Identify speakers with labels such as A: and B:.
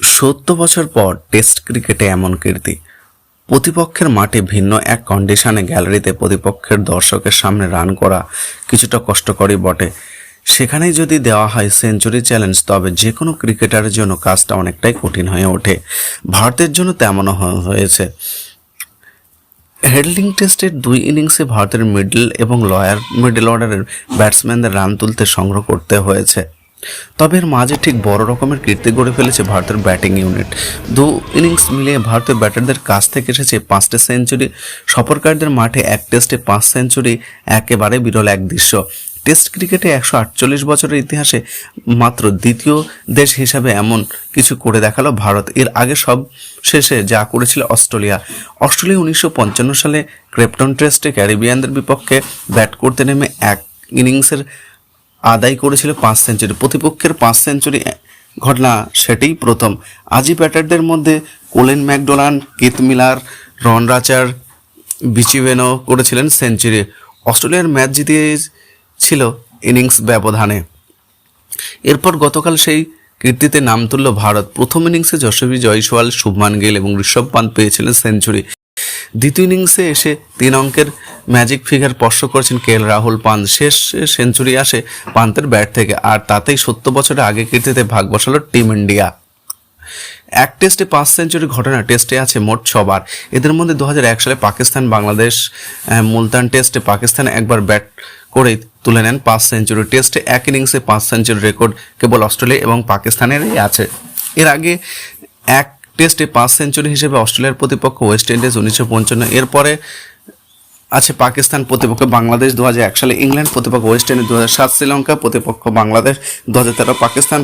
A: সত্তর বছর পর টেস্ট ক্রিকেটে এমন কীর্তি। প্রতিপক্ষের মাঠে ভিন্ন এক কন্ডিশনে গ্যালারিতে প্রতিপক্ষের দর্শকের সামনে রান করা কিছুটা কষ্টকরই বটে। সেখানেই যদি দেওয়া হয় সেঞ্চুরি চ্যালেঞ্জ তবে যে কোনো ক্রিকেটারের জন্য কাজটা অনেকটাই কঠিন হয়ে ওঠে। ভারতের জন্য তেমনও হয়েছে। হেডলিং টেস্টের দুই ইনিংসে ভারতের মিডল এবং লয়ার মিডল অর্ডারের ব্যাটসম্যানদের রান তুলতে সংগ্রহ করতে হয়েছে। তবে এর মাঝে ঠিক বড় রকমের কীর্তি গড়ে ফেলেছে ভারতের ব্যাটিং ইউনিট। দু ইনিংস মিলিয়ে ভারতীয় ব্যাটারদের কাছ থেকে এসেছে পাঁচটা সেঞ্চুরি। সফরকারীদের মাঠে এক টেস্টে পাঁচ সেঞ্চুরি, একেবারে বিরল এক দৃশ্য। টেস্ট ক্রিকেটে একশো আটচল্লিশ বছরের ইতিহাসে মাত্র দ্বিতীয় দেশ হিসাবে এমন কিছু করে দেখাল ভারত। এর আগে সব শেষে যা করেছিল অস্ট্রেলিয়া। অস্ট্রেলিয়া উনিশশো পঞ্চান্ন সালে ক্রেপটন টেস্টে ক্যারিবিয়ানদের বিপক্ষে ব্যাট করতে নেমে এক ইনিংসের আদায় করেছিল পাঁচ সেঞ্চুরি। প্রতিপক্ষের পাঁচ সেঞ্চুরি ঘটনা সেটাই প্রথম। আজি ব্যাটারদের মধ্যে কোলেন ম্যাকডোনান কিত মিলার, রন রাচার বিচিভেনো করেছিলেন সেঞ্চুরি। অস্ট্রেলিয়ার ম্যাচ জিতিয়েছিল ইনিংস ব্যবধানে। এরপর গতকাল সেই কীর্তিতে নাম তুলল ভারত। প্রথম ইনিংসে যশস্বী জয়সওয়াল, শুভমান গিল এবং ঋষভ পান্ত পেয়েছিলেন সেঞ্চুরি। দ্বিতীয় ইনিংসে এসে তিন অঙ্কের ম্যাজিক ফিগার স্পর্শ করেছেন কে রাহুল পান্ত শেষ সেঞ্চুরি আসে পান্তের ব্যাট থেকে, আর তাতেই সত্তর বছরের আগে কীর্তিতে ভাগ বসালো টিম ইন্ডিয়া। এক টেস্টে পাঁচ সেঞ্চুরি ঘটনা টেস্টে আছে মোট ছবার। এদের মধ্যে দু সালে পাকিস্তান, বাংলাদেশ মুলতান টেস্টে পাকিস্তান একবার ব্যাট করে তুলে নেন পাঁচ সেঞ্চুরি। টেস্টে এক ইনিংসে পাঁচ সেঞ্চুরি রেকর্ড কেবল অস্ট্রেলিয়া এবং পাকিস্তানেরই আছে। এর আগে এক টেস্টে পাঁচ সেঞ্চুরি হিসেবে অস্ট্রেলিয়ার প্রতিপক্ষ ওয়েস্ট ইন্ডিজ উনিশশো পঞ্চান্ন। এরপরে আছে পাকিস্তান প্রতিপক্ষ বাংলাদেশ দু সালে, ইংল্যান্ড প্রতিপক্ষ ওয়েস্ট ইন্ডিজ দু শ্রীলঙ্কা প্রতিপক্ষ বাংলাদেশ দু পাকিস্তান